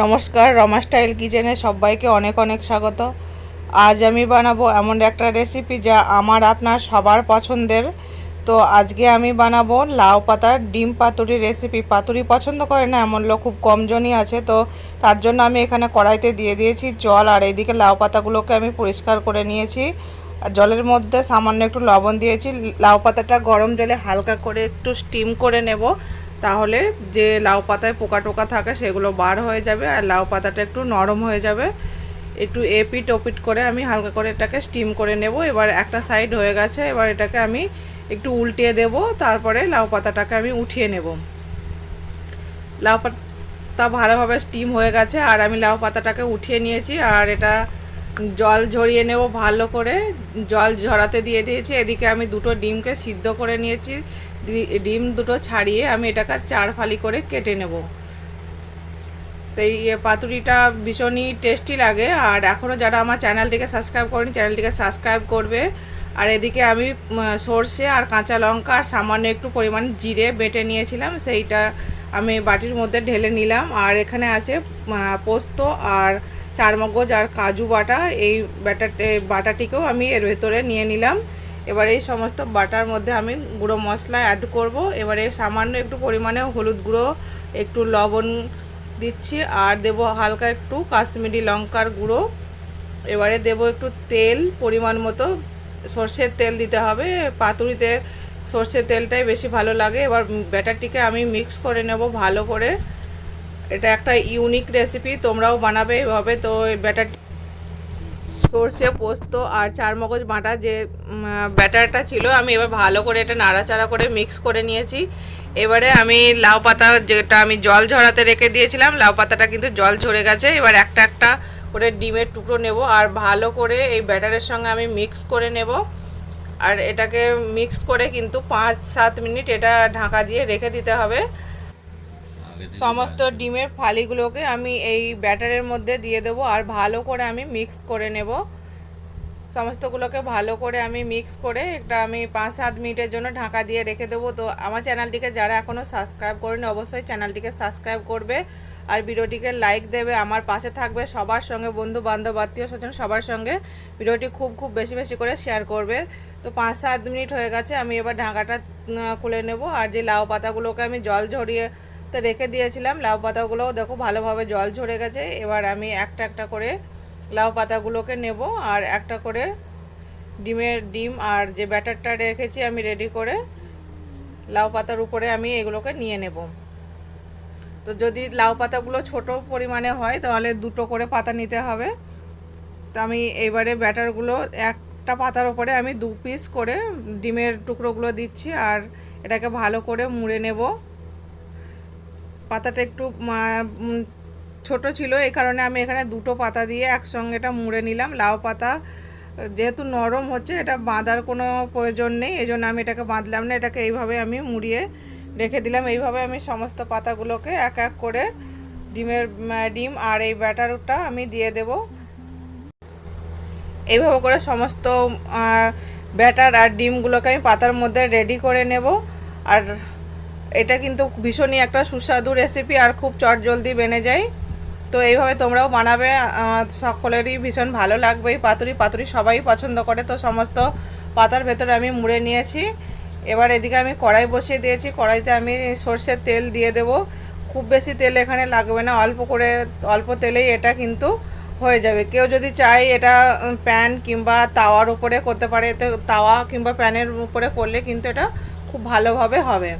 নমস্কার, রমা স্টাইল কিচেনে সবাইকে অনেক অনেক স্বাগত। আজ আমি বানাবো এমন একটা রেসিপি যা আমার আপনার সবার পছন্দের। তো আজকে আমি বানাবো লাউ পাতার ডিম পাতুরি রেসিপি পাতুরি পছন্দ করে না? এমন লোক খুব কমজনই আছে, তো তার জন্য আমি এখানে কড়াইতে দিয়ে দিয়েছি জল, আর এইদিকে লাউ পাতাগুলোকে আমি পরিষ্কার করে নিয়েছি। আর জলের মধ্যে সামান্য একটু লবণ দিয়েছি। লাউ পাতাটা গরম জলে হালকা করে একটু স্টিম করে নেব। তাহলে যে লাউ পাতায় পোকা টোকা থাকে সেগুলো বার হয়ে যাবে আর লাউ পাতাটা একটু নরম হয়ে যাবে। একটু এপিট ওপিট করে আমি হালকা করে এটাকে স্টিম করে নেব। এবার একটা সাইড হয়ে গেছে, এবার এটাকে আমি একটু উল্টিয়ে দেব, তারপরে লাউ পাতাটাকে আমি উঠিয়ে নেব। লাউ পাতা ভালোভাবে স্টিম হয়ে গেছে আর আমি লাউ পাতাটাকে উঠিয়ে নিয়েছি আর এটা জল ঝরিয়ে নেব ভালো করে। জল ঝরাতে দিয়ে দিয়েছি, এদিকে আমি দুটো ডিমকে সিদ্ধ করে নিয়েছি। ডিম দুটো ছাড়িয়ে আমি এটাকে চার ফালি করে কেটে নেব। তো এই পাতুরিটা ভীষণই টেস্টি লাগে। আর এখনও যারা আমার চ্যানেলটিকে সাবস্ক্রাইব করেনি, চ্যানেলটিকে সাবস্ক্রাইব করবে। আর এদিকে আমি সর্ষে আর কাঁচা লঙ্কা আর সামান্য একটু পরিমাণ জিরে বেটে নিয়েছিলাম। সেইটা আমি বাটির মধ্যে ঢেলে নিলাম। আর এখানে আছে পোস্ত আর চারমগজ আর কাজু বাটা। এই ব্যাটার বাটাটিকেও আমি এর ভেতরে নিয়ে নিলাম। এবার এই সমস্ত বাটার মধ্যে আমি গুঁড়ো মশলা অ্যাড করব। এবারে সামান্য একটু পরিমাণে হলুদ গুঁড়ো, একটু লবণ দিচ্ছি, আর দেব হালকা একটু কাশ্মীরি লঙ্কার গুঁড়ো। এবারে দেব একটু তেল, পরিমাণ মতো সর্ষের তেল দিতে হবে। পাতুরিতে সর্ষের তেলটাই বেশি ভালো লাগে। এবার ব্যাটারটিকে আমি মিক্স করে নেব ভালো করে। এটা একটা ইউনিক রেসিপি তোমরাও বানাবে এভাবে। তো ব্যাটার সর্ষে, পোস্ত আর চার মগজ বাটা যে ব্যাটারটা ছিল, আমি এবার ভালো করে এটা নাড়াচাড়া করে মিক্স করে নিয়েছি। এবারে আমি লাউ পাতা যেটা আমি জল ঝরাতে রেখে দিয়েছিলাম, লাউ পাতাটা কিন্তু জল ঝরে গেছে। এবার একটা একটা করে ডিমের টুকরো নেব আর ভালো করে এই ব্যাটারের সঙ্গে আমি মিক্স করে নেব। আর এটাকে মিক্স করে কিন্তু পাঁচ সাত মিনিট এটা ঢাকা দিয়ে রেখে দিতে হবে। সমস্ত ডিমের ফালিগুলোকে আমি এই ব্যাটারের মধ্যে দিয়ে দেব আর ভালো করে আমি মিক্স করে নেব। সমস্তগুলোকে ভালো করে আমি মিক্স করে একটা আমি পাঁচ সাত মিনিটের জন্য ঢাকা দিয়ে রেখে দেবো। তো আমার চ্যানেলটিকে যারা এখনও সাবস্ক্রাইব করেনি অবশ্যই চ্যানেলটিকে সাবস্ক্রাইব করবে আর ভিডিওটিকে লাইক দেবে। আমার পাশে থাকবে সবার সঙ্গে বন্ধু বান্ধব আত্মীয় স্বজন সবার সঙ্গে। ভিডিওটি খুব খুব বেশি বেশি করে শেয়ার করবে। তো পাঁচ সাত মিনিট হয়ে গেছে আমি এবার ঢাকাটা খুলে নেব। আর যে লাউ পাতাগুলোকে আমি জল ঝরিয়ে তো রেখে দিয়েছিলাম। লাউ পাতাগুলোও দেখো ভালোভাবে জল ঝরে গেছে। এবার আমি একটা একটা করে লাউ পাতাগুলোকে নেব আর একটা করে ডিমের ডিম আর যে ব্যাটারটা রেখেছি আমি রেডি করে লাউ পাতার উপরে আমি এগুলোকে নিয়ে নেব। তো যদি লাউ পাতাগুলো ছোট পরিমাণে হয় তাহলে দুটো করে পাতা নিতে হবে। তো আমি এবারে ব্যাটারগুলো একটা পাতার উপরে আমি দু পিস করে ডিমের টুকরোগুলো দিচ্ছি আর এটাকে ভালো করে মুড়ে নেব। পাতাটা একটু ছোট ছিল, এই কারণে আমি এখানে দুটো পাতা দিয়ে একসঙ্গে এটা মুড়ে নিলাম। লাউ পাতা, যেহেতু নরম হচ্ছে, এটা বাঁধার কোনো প্রয়োজন নেই এই জন্য আমি এটাকে বাঁধলাম না, এটাকে এইভাবে আমি মুড়িয়ে রেখে দিলাম। এইভাবে আমি সমস্ত পাতাগুলোকে এক এক করে ডিমের ডিম আর এই ব্যাটারটা আমি দিয়ে দেব। এইভাবে করে সমস্ত ব্যাটার আর ডিমগুলোকে আমি পাতার মধ্যে রেডি করে নেব। আর এটা কিন্তু ভীষণই একটা সুস্বাদু রেসিপি আর খুব চটজলদি বেনে যায়। তো এইভাবে তোমরাও বানাবে সকলেরই ভীষণ ভালো লাগবে। এই পাতুরি পাতুরি সবাই পছন্দ করে, তো সমস্ত পাতার ভেতরে আমি মুড়ে নিয়েছি। এবার এদিকে আমি কড়াই বসিয়ে দিয়েছি। কড়াইতে আমি সর্ষের তেল দিয়ে দেব। খুব বেশি তেল এখানে লাগবে না, অল্প করে, অল্প তেলেই এটা কিন্তু হয়ে যাবে। কেউ যদি চায় এটা প্যান কিংবা তাওয়ার উপরে করতে পারে। এতে তাওয়া কিংবা প্যানের উপরে করলে কিন্তু এটা খুব ভালোভাবে হবে।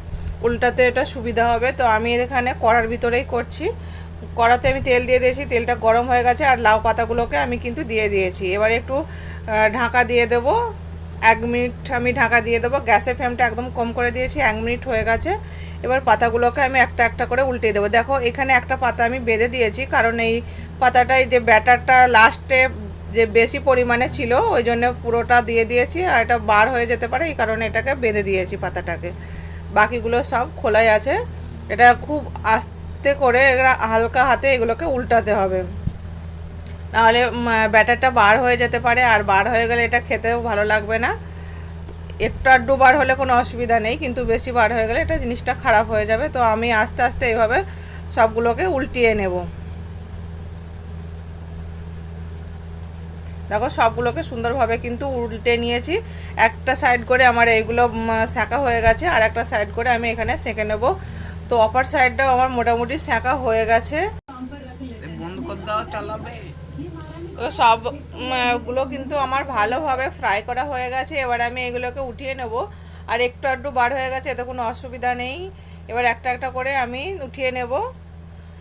উল্টাতে এটা সুবিধা হবে। তো আমি এখানে কড়ার ভিতরেই করছি। কড়াতে আমি তেল দিয়ে দিয়েছি, তেলটা গরম হয়ে গেছে আর লাউ পাতাগুলোকে আমি কিন্তু দিয়ে দিয়েছি। এবারে একটু ঢাকা দিয়ে দেব। এক মিনিট আমি ঢাকা দিয়ে দেবো। গ্যাসের ফ্লেমটা একদম কম করে দিয়েছি, এক মিনিট হয়ে গেছে। এবার পাতাগুলোকে আমি একটা একটা করে উল্টে দেবো। দেখো, এখানে একটা পাতা আমি বেঁধে দিয়েছি, কারণ এই পাতাটাই যে ব্যাটারটা লাস্টে যে বেশি পরিমাণে ছিল, ওই জন্য পুরোটা দিয়ে দিয়েছি। আর এটা বার হয়ে যেতে পারে, এই কারণে এটাকে বেঁধে দিয়েছি পাতাটাকে। বাকিগুলো সব খোলাই আছে। এটা খুব আস্তে করে হালকা হাতে এগুলোকে উল্টাতে হবে। নাহলে ব্যাটারটা বার হয়ে যেতে পারে, আর বার হয়ে গেলে এটা খেতেও ভালো লাগবে না। একটু আড্ডু বার হলে কোনো অসুবিধা নেই, কিন্তু বেশি বার হয়ে গেলে এটা জিনিসটা খারাপ হয়ে যাবে। তো আমি আস্তে আস্তে এইভাবে সবগুলোকে উল্টিয়ে নেব। দেখো সবগুলোকে সুন্দরভাবে কিন্তু উল্টে নিয়েছি। একটা সাইড করে আমার এইগুলো শাঁকা হয়ে গেছে আর একটা সাইড করে আমি এখানে সেঁকে নেব। তো অপার সাইডটাও আমার মোটামুটি শাঁকা হয়ে গেছে। তো সব উম, গুলো কিন্তু আমার ভালোভাবে ফ্রাই করা হয়ে গেছে। এবার আমি এগুলোকে উঠিয়ে নেব। আর একটু একটু বার হয়ে গেছে এতে কোনো অসুবিধা নেই। এবার একটা একটা করে আমি উঠিয়ে নেব।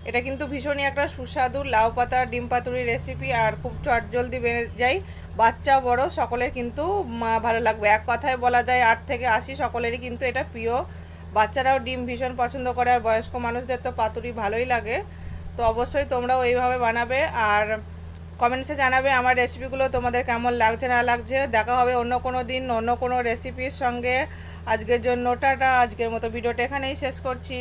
এটা কিন্তু ভীষণই একটা সুস্বাদু লাউ পাতা, ডিম পাতুরি রেসিপি আর খুব চটজলদি বেড়ে যায়। বাচ্চা, বড়, সকলের কিন্তু ভালো লাগবে। এক কথায় বলা যায়, আট থেকে আশি সকলেরই কিন্তু এটা প্রিয়। বাচ্চারাও ডিম ভীষণ পছন্দ করে আর বয়স্ক মানুষদের তো পাতুরি ভালোই লাগে। তো অবশ্যই তোমরাও এইভাবে বানাবে আর কমেন্টসে জানাবে আমার রেসিপিগুলো তোমাদের কেমন লাগছে, না লাগছে। দেখা হবে অন্য কোনো দিন, অন্য কোনো রেসিপির সঙ্গে। আজকের জন্য টাটা, আজকের মতো ভিডিওটা এখানেই শেষ করছি।